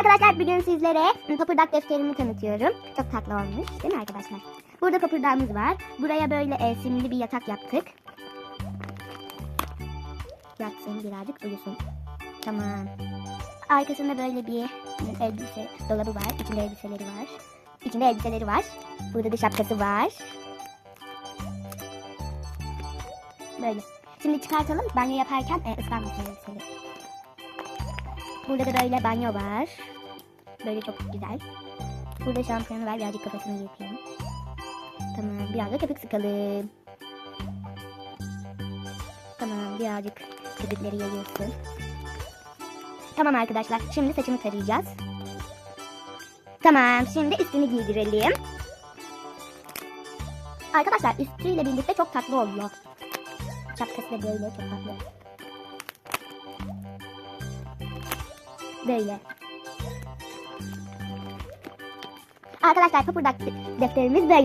arkadaşlar bugün sizlere papırdak defterimi tanıtıyorum. Çok tatlı olmuş değil mi arkadaşlar? Burada papırdağımız var. Buraya böyle e, simli bir yatak yaptık. Yatsın birazcık uyusun. Tamam. Arkasında böyle bir elbise dolabı var. İçinde elbiseleri var. İçinde elbiseleri var. Burada da şapkası var. Böyle. Şimdi çıkartalım. Banyo yaparken e, ıslanmasın elbiseleri. Burada da böyle banyo var. Böyle çok güzel. Burada şampiyonu var. Birazcık kafasını yıkayalım. Tamam. Biraz da köpük sıkalım. Tamam. Birazcık köpükleri yayıyorsun. Tamam arkadaşlar. Şimdi saçımı tarayacağız. Tamam. Şimdi üstünü giydirelim. Arkadaşlar üstüyle birlikte çok tatlı oluyor. Şapkası da böyle çok tatlı. Böyle. Arkadaşlar papırdak defterimiz böyle.